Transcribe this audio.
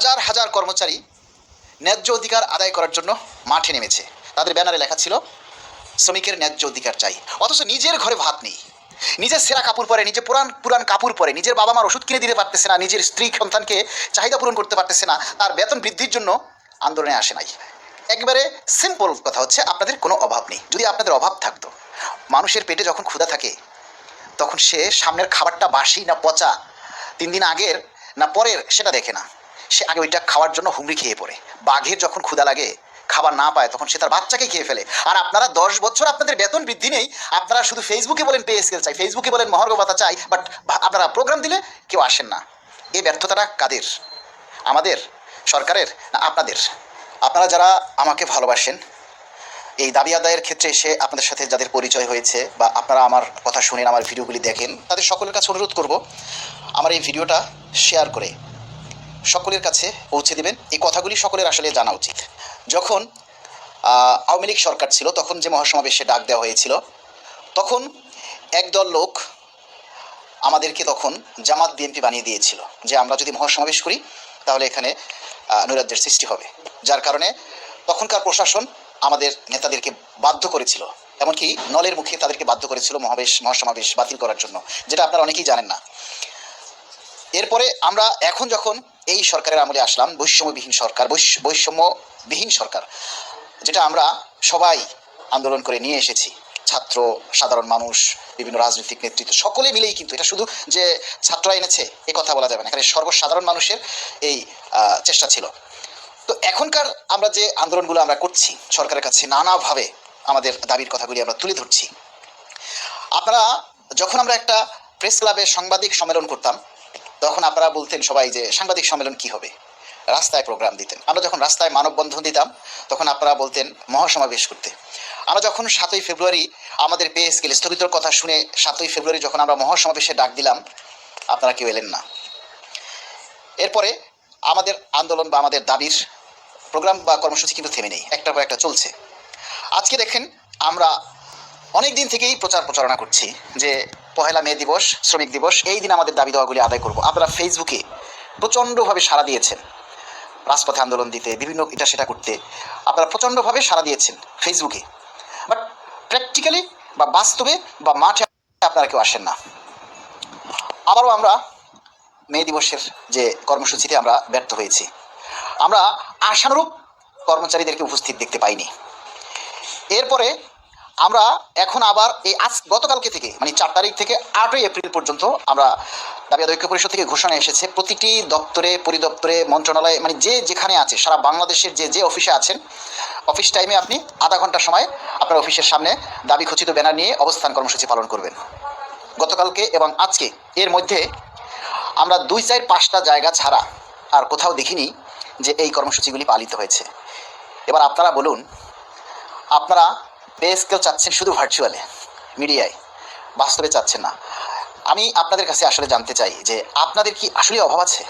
হাজার হাজার কর্মচারী ন্যায্য অধিকার আদায় করার জন্য মাঠে নেমেছে। তাদের ব্যানারে লেখা ছিল, শ্রমিকের ন্যায্য অধিকার চাই। অথচ নিজের ঘরে ভাত নেই। নিজের সেরা কাপড় পরে নিজে পুরান পুরান কাপড় পরে, নিজের বাবা মার ওষুধ কিনে দিতে পারতেছে না, নিজের স্ত্রী সন্তানকে চাহিদা পূরণ করতে পারতেছে না, তার বেতন বৃদ্ধির জন্য আন্দোলনে আসে নাই। একবারে সিম্পল কথা হচ্ছে, আপনাদের কোনো অভাব নেই। যদি আপনাদের অভাব থাকতো, মানুষের পেটে যখন ক্ষুধা থাকে, তখন সে সামনের খাবারটা বাসি না পচা, তিন দিন আগের না পরের, সেটা দেখে না। সে আগে ওইটা খাওয়ার জন্য হুমড়ি খেয়ে পড়ে। বাঘের যখন ক্ষুদা লাগে, খাবার না পায়, তখন সে তার বাচ্চাকে খেয়ে ফেলে। আর আপনারা দশ বছর আপনাদের বেতন বৃদ্ধি নেই, আপনারা শুধু ফেসবুকে বলেন পে স্কেল চাই ফেসবুকে বলেন মহার্ঘ ভাতা চাই বাট আপনারা প্রোগ্রাম দিলে কেউ আসেন না। এই ব্যর্থতাটা কাদের? আমাদের? সরকারের? না, আপনাদের? আপনারা যারা আমাকে ভালোবাসেন, এই দাবি আদায়ের ক্ষেত্রে এসে আপনাদের সাথে যাদের পরিচয় হয়েছে বা আপনারা আমার কথা শুনেন, আমার ভিডিওগুলি দেখেন, তাদের সকলের কাছে অনুরোধ করব, আমার এই ভিডিওটা শেয়ার করে সকলের কাছে পৌঁছে দেবেন। এই কথাগুলি সকলের আসলে জানা উচিত। যখন আওয়ামী লীগ সরকার ছিল, তখন যে মহাসমাবেশে ডাক দেওয়া হয়েছিল, তখন একদল লোক আমাদেরকে তখন জামাত বিএনপি বানিয়ে দিয়েছিল যে আমরা যদি মহাসমাবেশ করি, তাহলে এখানে নৈরাজ্যের সৃষ্টি হবে। যার কারণে তখনকার প্রশাসন আমাদের নেতাদেরকে বাধ্য করেছিল। এমনকি নলের মুখে তাদেরকে বাধ্য করেছিল মহাবেশ, মহাসমাবেশ বাতিল করার জন্য, যেটা আপনারা অনেকেই জানেন না। এরপরে আমরা এখন যখন এই সরকারের আমলে আসলাম, বৈষম্যবিহীন সরকার, বৈষ- বৈষম্যবিহীন সরকার, যেটা আমরা সবাই আন্দোলন করে নিয়ে এসেছি। ছাত্র, সাধারণ মানুষ, বিভিন্ন রাজনৈতিক নেতৃত্ব, সকলে মিলেই কিন্তু এটা শুধু যে ছাত্ররা এনেছে, এ কথা বলা যাবে না। এখানে সর্বসাধারণ মানুষের এই চেষ্টা ছিল। তো এখনকার আমরা যে আন্দোলনগুলো আমরা করছি, সরকারের কাছে নানাভাবে আমাদের দাবির কথাগুলি আমরা তুলে ধরছি। আপনারা, যখন আমরা একটা প্রেস ক্লাবে সাংবাদিক সম্মেলন করতাম তখন আপনারা বলতেন সবাই যে, সাংবাদিক সম্মেলন কি হবে? রাস্তায় প্রোগ্রাম দিতেন। আমরা যখন রাস্তায় মানববন্ধন দিতাম, তখন আপনারা বলতেন, মহাসমাবেশ করতে। আমরা যখন সাতই ফেব্রুয়ারি আমাদের পে স্কেল স্থগিতর কথা শুনে সাতই ফেব্রুয়ারি যখন আমরা মহাসমাবেশে ডাক দিলাম, আপনারা কেউ এলেন না। এরপরে আমাদের আন্দোলন বা আমাদের দাবির প্রোগ্রাম বা কর্মসূচি কিন্তু থেমে নেই। একটার পর একটা চলছে। আজকে দেখেন, আমরা অনেক দিন থেকেই প্রচার প্রচারণা করছি যে পহেলা মে দিবস, শ্রমিক দিবস, এই দিন আমাদের দাবি দেওয়াগুলি আদায় করব। আপনারা ফেসবুকে প্রচণ্ডভাবে সাড়া দিয়েছেন। রাজপথে আন্দোলন দিতে, বিভিন্ন এটা সেটা করতে, আপনারা প্রচণ্ডভাবে সাড়া দিয়েছেন ফেসবুকে বাট প্র্যাকটিক্যালি বা বাস্তবে বা মাঠে আপনারা কেউ আসেন না। আবারও আমরা মে দিবসের যে কর্মসূচিতে আমরা ব্যর্থ হয়েছি। আমরা আশানুরূপ কর্মচারীদেরকে উপস্থিত দেখতে পাইনি। এরপরে আমরা এখন আবার এই আজ গতকালকে থেকে মানে চার তারিখ থেকে আটই এপ্রিল পর্যন্ত আমরা দাবি ঐক্য পরিষদ থেকে ঘোষণা এসেছে। প্রতিটি দপ্তরে, পরিদপ্তরে, মন্ত্রণালয়ে মানে যে যেখানে আছে, সারা বাংলাদেশের যে যে অফিসে আছেন, অফিস টাইমে আপনি আধা ঘণ্টা সময় আপনার অফিসের সামনে দাবি খচিত ব্যানার নিয়ে অবস্থান কর্মসূচি পালন করবেন। গতকালকে এবং আজকে এর মধ্যে আমরা দুই চার পাঁচটা জায়গা ছাড়া আর কোথাও দেখিনি যে এই কর্মসূচিগুলি পালিত হয়েছে। এবার আপনারা বলুন, আপনারা পে স্কেল চাচ্ছেন শুধু ভার্চুয়ালে মিডিয়ায় বাস্তবে চাচ্ছেন না। আমি আপনাদের কাছে আসলে জানতে চাই যে আপনাদের কি আসলে অভাব আছে?